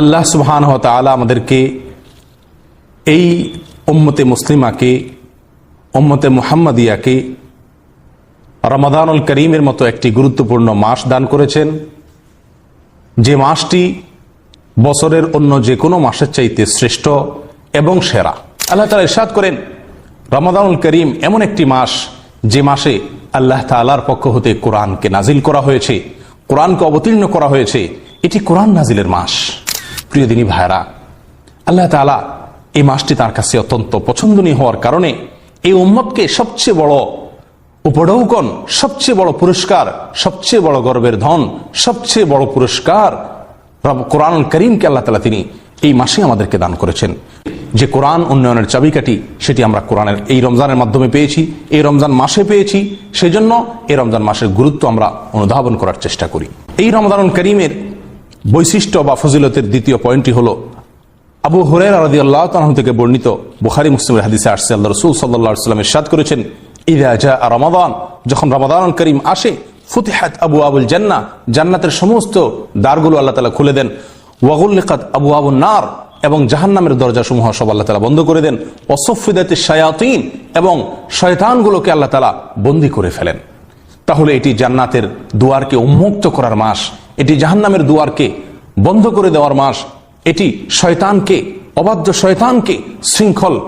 আল্লাহ সুবহান তালা আমাদেরকে এই উম্মতে মুসলিমাকে, উম্মতে মুহাম্মদিয়াকে রমাদানুল করিমের মতো একটি গুরুত্বপূর্ণ মাস দান করেছেন। যে মাসটি বছরের অন্য যে কোনো মাসের চাইতে শ্রেষ্ঠ এবং সেরা। আল্লাহ তালা ইরশাদ করেন, রমাদানুল করিম এমন একটি মাস যে মাসে আল্লাহ তালার পক্ষ হতে কোরআনকে নাজিল করা হয়েছে, কোরআনকে অবতীর্ণ করা হয়েছে। এটি কোরআন নাজিলের মাস। প্রিয় দিনী ভাইরা আল্লাহ তালা এই মাসটি তার কাছে অত্যন্ত পছন্দনীয় হওয়ার কারণে এই উম্মতকে সবচেয়ে বড় উপঢৌকন, সবচেয়ে বড় পুরস্কার, সবচেয়ে বড় গর্বের ধন, সবচেয়ে বড় পুরস্কার কোরআন করিমকে আল্লাহ তালা তিনি এই মাসে আমাদেরকে দান করেছেন। যে কোরআন উন্নয়নের চাবিকাঠি, সেটি আমরা কোরআনের এই রমজানের মাধ্যমে পেয়েছি, এই রমজান মাসে পেয়েছি, সেজন্য এই রমজান মাসের গুরুত্ব আমরা অনুধাবন করার চেষ্টা করি। এই রমজান করিমের বৈশিষ্ট্য বা ফজিলতের দ্বিতীয় পয়েন্টটি হল, আবু হুরের রাজি আল্লাহ তালাহ থেকে বর্ণিত বুখারি মুসলিমের হাদিসে আসছে, আল্লাহ রসুল সাল্লাহ সাল্লাম ইরশাদ করেছেন ইদা রমাদান যখন রমাদান করিম আসে, ফুতিহাত আবু আবুল জান্না জান্নাতের সমস্ত দ্বারগুলো আল্লাহ তালা খুলে দেন, ওয়াগুল্লিকাত আবু আবু নার এবং জাহান্নামের দরজা সমূহ সব আল্লাহ তালা বন্ধ করে দেন অসফিদাতে শায়াতিন এবং শয়তানগুলোকে আল্লাহ তালা বন্দি করে ফেলেন। তাহলে এটি জান্নাতের দুয়ারকে উন্মুক্ত করার মাস এটি জাহান্নামের দুয়ারকে বন্ধ করে দেওয়ার মাস। এটি শয়তানকে, অবাধ্য শয়তানকে শৃঙ্খল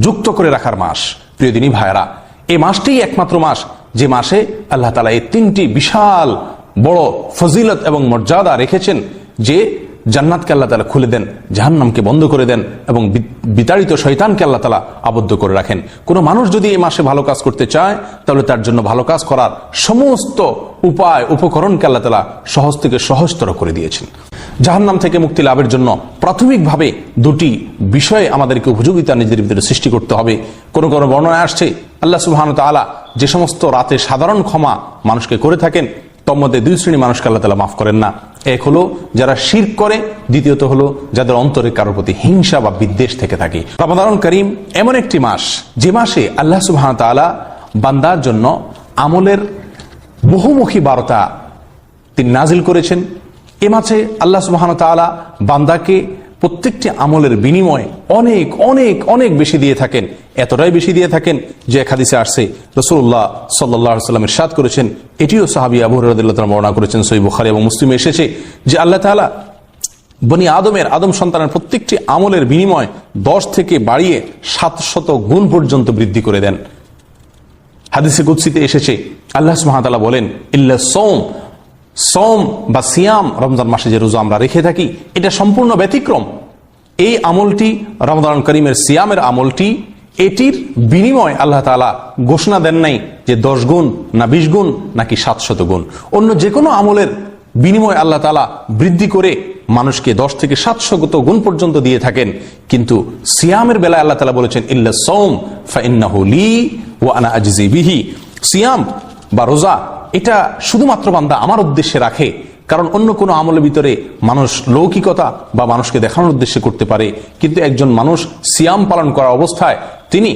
যুক্ত করে রাখার মাস। প্রিয় দিনী ভাইরা এই মাসটি একমাত্র মাস। যে মাসে আল্লাহ তালা এই তিনটি বিশাল বড় ফজিলত এবং মর্যাদা রেখেছেন যে জান্নাতকে আল্লাহ তালা খুলে দেন, জাহান্নামকে বন্ধ করে দেন এবং বিতাড়িত শয়তানকে আল্লাহ তালা আবদ্ধ করে রাখেন। কোনো মানুষ যদি এই মাসে ভালো কাজ করতে চায়, তাহলে তার জন্য ভালো কাজ করার সমস্ত উপায়, উপকরণকে আল্লাহ তালা সহজ থেকে সহজতর করে দিয়েছেন। জাহান্নাম থেকে মুক্তি লাভের জন্য প্রাথমিকভাবে দুটি বিষয়ে আমাদেরকে উপযোগিতা নিজেদের ভিতরে সৃষ্টি করতে হবে। কোনো কোনো বর্ণনায় আসছে, আল্লাহ সুবহান তাআলা যে সমস্ত রাতে সাধারণ ক্ষমা মানুষকে করে থাকেন তোর মধ্যে দুই শ্রেণি মানুষকে আল্লাহ তালা মাফ করেন না। এক হলো যারা শির করে, দ্বিতীয়ত হলো যাদের অন্তরে কারোর প্রতি হিংসা বা বিদ্বেষ থেকে থাকে। রমাদান করিম এমন একটি মাস, যে মাসে আল্লাহ সুবহান তালা বান্দার জন্য আমলের বহুমুখী বার্তা তিনি নাজিল করেছেন। এ মাসে আল্লাহ সুবহান তালা বান্দাকে প্রত্যেকটি আমলের বিনিময়ে অনেক অনেক অনেক বেশি দিয়ে থাকেন। এতটাই বেশি দিয়ে থাকেন যে এক হাদিসে আসছে রসুল্লাহ সাল্লাহ সাল্লামের সাদ করেছেন। এটিও সাহাবি আবু বর্ণনা করেছেন সই বুখারি এবং মুসলিমে এসেছে যে আল্লাহ তাআলা বনি আদমের, আদম সন্তানের প্রত্যেকটি আমলের বিনিময় দশ থেকে বাড়িয়ে সাতশত গুণ পর্যন্ত বৃদ্ধি করে দেন। হাদিসে কুৎসিতে এসেছে, আল্লাহ সুহামতাল্লাহ বলেন, ইল্লা সোম সোম বা সিয়াম রমজান মাসে যে রোজা আমরা রেখে থাকি, এটা সম্পূর্ণ ব্যতিক্রম। এই আমলটি রমজান করিমের সিয়ামের আমলটি, এটির বিনিময় আল্লাহ তালা ঘোষণা দেন নাই যে দশ গুণ না বিশ গুণ নাকি সাতশত গুণ। অন্য যে কোনো আমলের বিনিময় আল্লাহ তালা বৃদ্ধি করে মানুষকে দশ থেকে সাতশত গুণ পর্যন্ত দিয়ে থাকেন। কিন্তু সিয়ামের বেলায় আল্লাহ তালা বলেছেন, ইল্লা সোম ফাইন্নাহু লি ও আনা আজিজি বিহি। সিয়াম বা রোজা এটা শুধুমাত্র বান্দা আমার উদ্দেশ্যে রাখে, কারণ অন্য কোনো আমলের ভিতরে মানুষ লৌকিকতা বা মানুষকে দেখানোর উদ্দেশ্যে করতে পারে, কিন্তু একজন মানুষ সিয়াম পালন করা অবস্থায় তিনি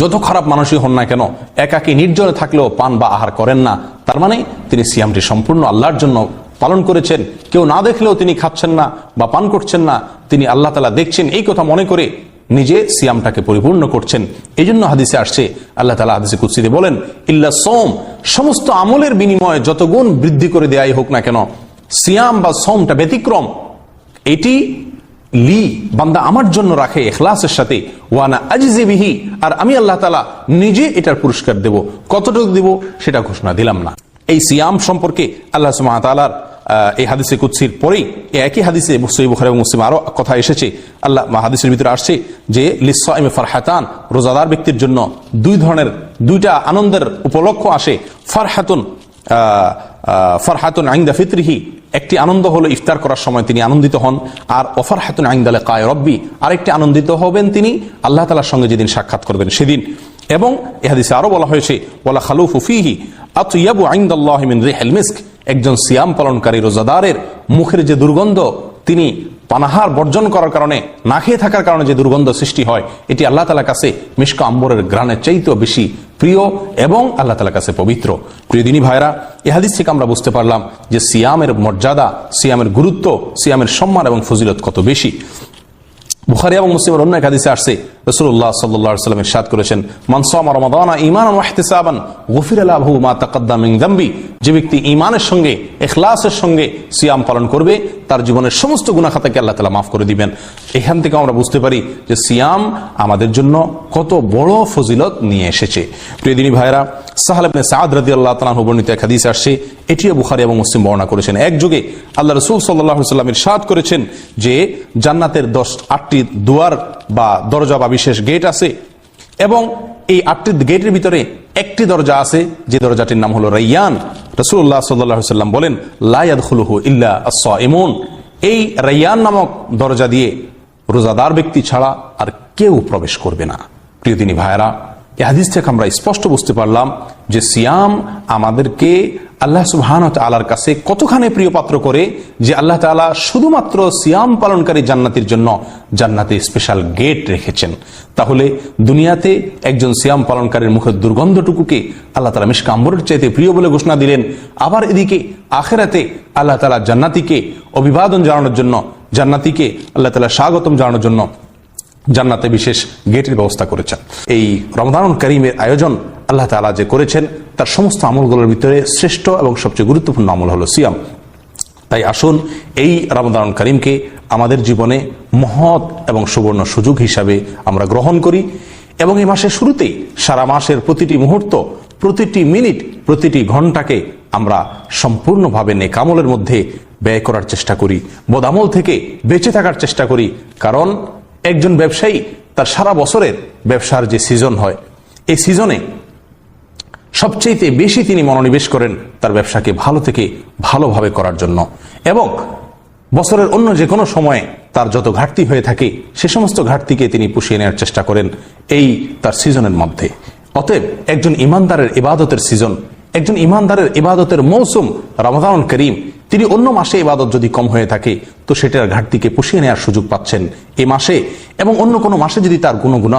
যত খারাপ মানুষই হন না কেন, একাকী নির্জনে থাকলেও পান বা আহার করেন না। তার মানে তিনি সিয়ামটি সম্পূর্ণ আল্লাহর জন্য পালন করেছেন। কেউ না দেখলেও তিনি খাচ্ছেন না বা পান করছেন না। তিনি আল্লাহ তালা দেখছেন, এই কথা মনে করে নিজে সিয়ামটাকে পরিপূর্ণ করছেন। এই জন্য হাদিসে আসছে আল্লাহ তালা হাদিসে কুৎসিতে বলেন ইল্লা সোম সমস্ত আমলের বিনিময়ে যত গুণ বৃদ্ধি করে দেয়াই হোক না কেন সিয়াম বা সোমটা ব্যতিক্রম। এটি লি বান্দা আমার জন্য রাখে এখলাসের সাথে ওয়ানা আজিজে বিহি আর আমি আল্লাহ তালা নিজে এটার পুরস্কার দেব। কতটুকু দিব সেটা ঘোষণা দিলাম না। এই সিয়াম সম্পর্কে আল্লাহ আহ, এই হাদিসে কুৎসির পরেই একই হাদিসে সহিহ বুখারী এবং মুসলিম আরও কথা এসেছে। আল্লাহ হাদিসের ভিতরে আসছে যে লিসাইমে ফারহাতান রোজাদার ব্যক্তির জন্য দুই ধরনের, দুইটা আনন্দের উপলক্ষ আসে। ফারহাতুন ফারহাতুন আইন্দা ফিতরিহি, একটি আনন্দ হলো ইফতার করার সময় তিনি আনন্দিত হন। আর অফার হাতুন আইন্দালে কায় রব্বি, আরেকটি আনন্দিত হবেন তিনি আল্লাহ তালার সঙ্গে যেদিন সাক্ষাৎ করবেন সেদিন। এবং এহাদিসে আরও বলা হয়েছে ওলা খালুফু ফিহি আতুয়াবু আইন্দাল্লাহ মিন রিহিল মিস্ক। একজন সিয়াম পালনকারী রোজাদারের মুখের যে দুর্গন্ধ, তিনি পানাহার বর্জন করার কারণে, না খেয়ে থাকার কারণে যে দুর্গন্ধ সৃষ্টি হয়, এটি আল্লাহ তালার কাছে মিষ্ক আম্বরের গ্রানের চাইতেও বেশি প্রিয় এবং আল্লাহ তালার কাছে পবিত্র। প্রিয় দিনী ভাইরা এ হাদিস থেকে আমরা বুঝতে পারলাম যে সিয়ামের মর্যাদা, সিয়ামের গুরুত্ব, সিয়ামের সম্মান এবং ফজিলত কত বেশি। বুখারি এবং মুসলিমের অন্য এক হাদিসে আসছে রসুল্লাহ সাল্লাহ সাল্লামের সাদ করেছেন মানসামা রমাদানা ইমান ওয়াহতিসাবান গফির আলাহু মা তাকাদ্দা মিং দাম্বি যে ব্যক্তি ইমানের সঙ্গে এখলাসের সঙ্গে সিয়াম পালন করবে, তার জীবনের সমস্ত গুণা খাতাকে আল্লাহ তালা মাফ করে দিবেন। এখান থেকে আমরা বুঝতে পারি যে সিয়াম আমাদের জন্য কত বড় ফজিলত নিয়ে এসেছে। প্রিয় দিনী ভাইরা সাহালেবনে সাদ রাদি আল্লাহ তালাহ বর্ণিত এক হাদিস আসছে, এটিও বুখারি এবং মুসলিম বর্ণনা করেছেন। এক যুগে আল্লাহ রসুল সাল্লাহ সাল্লামের সাদ করেছেন যে, জান্নাতের দশ, আটটি দুয়ার বা দরজা বা বিশেষ গেট আছে, এবং এই আটটি গেটের ভিতরে একটি দরজা আছে, যে দরজাটির নাম হলো রাইয়ান। রসুল্লাহ সাল্লাহ সাল্লাম বলেন লায়াদ খুলুহু ইল্লা এমন এই রাইয়ান নামক দরজা দিয়ে রোজাদার ব্যক্তি ছাড়া আর কেউ প্রবেশ করবে না। প্রিয় তিনি ভাইরা এই হাদিস থেকে আমরা স্পষ্ট বুঝতে পারলাম যে সিয়াম আমাদেরকে আল্লাহ সুবহান আলার কাছে কতখানি প্রিয় পাত্র করে যে আল্লাহ তালা শুধুমাত্র সিয়াম পালনকারী জান্নাতির জন্য জান্নাতে স্পেশাল গেট রেখেছেন। তাহলে দুনিয়াতে একজন সিয়াম পালনকারীর মুখের দুর্গন্ধটুকুকে আল্লাহ তালা মিসকাম্বরের চাইতে প্রিয় বলে ঘোষণা দিলেন। আবার এদিকে আখেরাতে আল্লাহ তালা জান্নাতিকে অভিবাদন জানানোর জন্য, জান্নাতিকে আল্লাহ তালা স্বাগতম জানানোর জন্য জান্নাতে বিশেষ গেটের ব্যবস্থা করেছেন। এই রমদানুল করিমের আয়োজন আল্লাহ তালা যে করেছেন, তার সমস্ত আমলগুলোর ভিতরে শ্রেষ্ঠ এবং সবচেয়ে গুরুত্বপূর্ণ আমল হলো সিয়াম। তাই আসুন, এই রমদানুল করিমকে আমাদের জীবনে মহৎ এবং সুবর্ণ সুযোগ হিসাবে আমরা গ্রহণ করি এবং এই মাসের শুরুতেই সারা মাসের প্রতিটি মুহূর্ত, প্রতিটি মিনিট, প্রতিটি ঘন্টাকে আমরা সম্পূর্ণভাবে নেকামলের মধ্যে ব্যয় করার চেষ্টা করি বদামল থেকে বেঁচে থাকার চেষ্টা করি। কারণ একজন ব্যবসায়ী তার সারা বছরের ব্যবসার যে সিজন হয়, এই সিজনে সবচেয়ে বেশি তিনি মনোনিবেশ করেন তার ব্যবসাকে ভালো থেকে ভালোভাবে করার জন্য। এবং বছরের অন্য যে কোনো সময়ে তার যত ঘাটতি হয়ে থাকে, সে সমস্ত ঘাটতিকে তিনি পুষিয়ে নেওয়ার চেষ্টা করেন এই তার সিজনের মধ্যে। অতএব একজন ইমানদারের ইবাদতের সিজন একজন ইমানদারের ইবাদতের মৌসুম রমাদান করিম তিনি অন্য মাসে এবাদত যদি কম হয়ে থাকে, তো সেটার ঘাটতিকে পুষিয়ে নেওয়ার সুযোগ পাচ্ছেন এ মাসে। এবং অন্য কোনো মাসে যদি তার কোনো গুণা